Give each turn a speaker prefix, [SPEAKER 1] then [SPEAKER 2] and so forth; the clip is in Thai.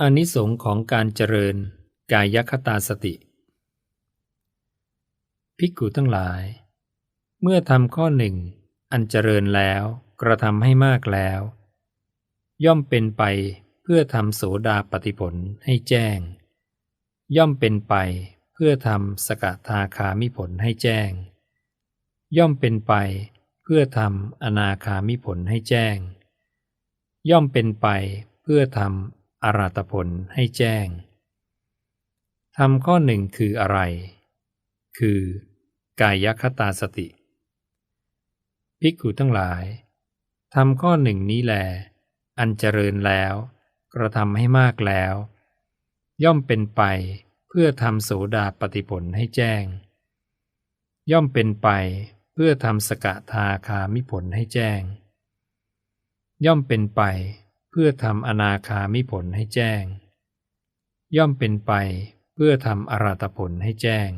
[SPEAKER 1] อานิสงส์ของการเจริญกายคตาสติ ภิกขุทั้งหลาย เมื่อทำข้อหนึ่ง อันเจริญแล้วกระทำให้มากแล้ว ย่อมเป็นไปเพื่อทำโสดาปฏิผลให้แจ้ง ย่อมเป็นไปเพื่อทำสกทาคามิผลให้แจ้ง ย่อมเป็นไปเพื่อทำอนาคามิผลให้แจ้ง ย่อมเป็นไปเพื่อทำ อรัตผลให้แจ้งทำข้อหนึ่งคืออะไร คือ กายคตาสติ ภิกขุทั้งหลายทำข้อหนึ่งนี้แล อันเจริญแล้ว กระทำให้มากแล้ว ย่อมเป็นไปเพื่อทำโสดาปฏิผลให้แจ้ง ย่อมเป็นไปเพื่อทำสกทาคามิผลให้แจ้ง ย่อมเป็นไป เพื่อทำอนาคามิผลให้แจ้ง ย่อมเป็นไปเพื่อทำอรัตผลให้แจ้ง